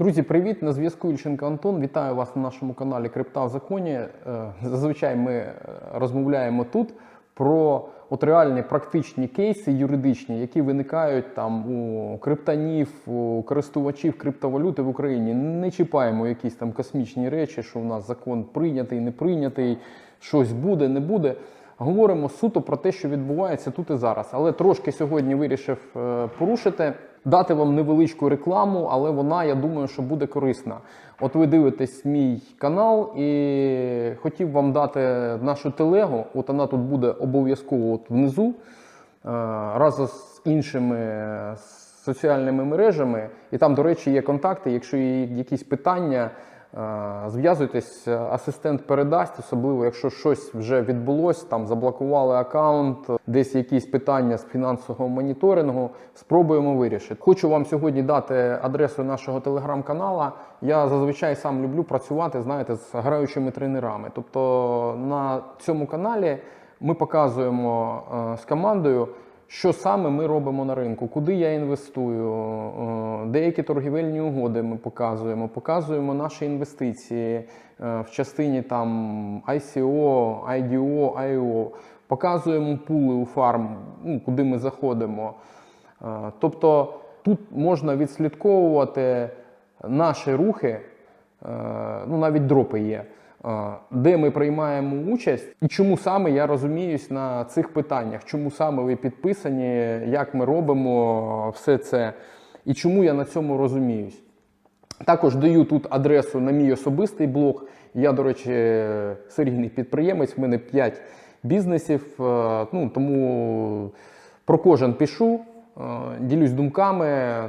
Друзі, привіт! На зв'язку Ільченко Антон. Вітаю вас на нашому каналі Крипта в законі. Е, Зазвичай ми е, розмовляємо тут про от реальні практичні кейси юридичні, які виникають там у криптонів, у користувачів криптовалюти в Україні. Не чіпаємо якісь там космічні речі, що у нас закон прийнятий, не прийнятий, щось буде, не буде. Говоримо суто про те, що відбувається тут і зараз. Але трошки сьогодні вирішив е, порушити, дати вам невеличку рекламу, але вона, я думаю, що буде корисна. От ви дивитесь мій канал і хотів вам дати нашу телегу. От вона тут буде обов'язково от внизу, е, разом з іншими е, соціальними мережами. І там, до речі, є контакти. Якщо є якісь питання, Зв'язуйтесь, е, асистент передасть, особливо якщо щось вже відбулось, там заблокували аккаунт, десь якісь питання з фінансового моніторингу. Спробуємо вирішити. Хочу вам сьогодні дати адресу нашого телеграм-канала. Я зазвичай сам люблю працювати, знаєте, з граючими тренерами. Тобто на цьому каналі ми показуємо е, з командою. Що саме ми робимо на ринку? Куди я інвестую? Е, Деякі торгівельні угоди ми показуємо, показуємо наші інвестиції е, в частині там ICO, IDO, IO, показуємо пули у фарм, ну, куди ми заходимо. Е, Тобто тут можна відслідковувати наші рухи, ну навіть дропи є. Де ми приймаємо участь, і чому саме я розуміюсь на цих питаннях, чому саме ви підписані, як ми робимо все це, і чому я на цьому розуміюсь. Також даю тут адресу на мій особистий блог. Я, до речі, серійний підприємець, в мене 5 бізнесів, е, ну, тому про кожен пишу, ділюсь думками,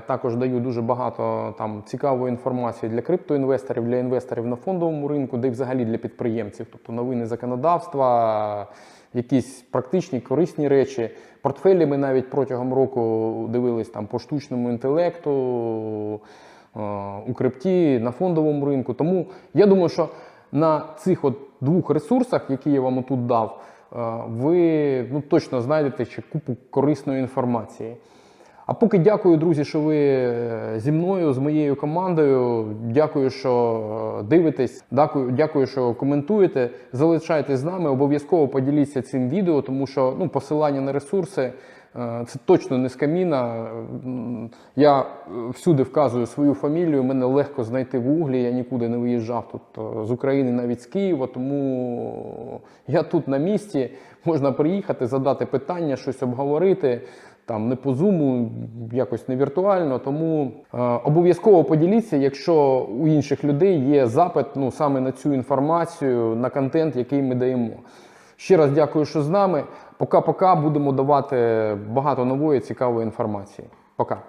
також даю дуже багато там цікавої інформації для криптоінвесторів, для інвесторів на фондовому ринку, де й взагалі для підприємців, тобто новини законодавства, якісь практичні, корисні речі. Портфелі ми навіть протягом року дивились там по штучному інтелекту, е, у крипті, на фондовому ринку. Тому я думаю, що на цих от двох ресурсах, які я вам тут дав, е, ви ну, точно знайдете ще купу корисної інформації. А поки дякую, друзі, що ви е, зі мною, з моєю командою. Дякую, що е, дивитесь. Дякую, що коментуєте. Залишайтесь з нами. Обов'язково поділіться цим відео, тому що ну, посилання на ресурси е, це точно не з каміна. Я е, всюди вказую свою фамілію. Мене легко знайти в углі. Я нікуди не виїжджав тут е, з України, навіть з Києва. Тому я тут на місці. Можна приїхати, задати питання, щось обговорити там не по зуму, якось не віртуально. Тому е, обов'язково поділіться, якщо у інших людей є запит ну, саме на цю інформацію, на контент, який ми даємо. Ще раз дякую, що з нами. Пока-пока будемо давати багато нової цікавої інформації. Пока.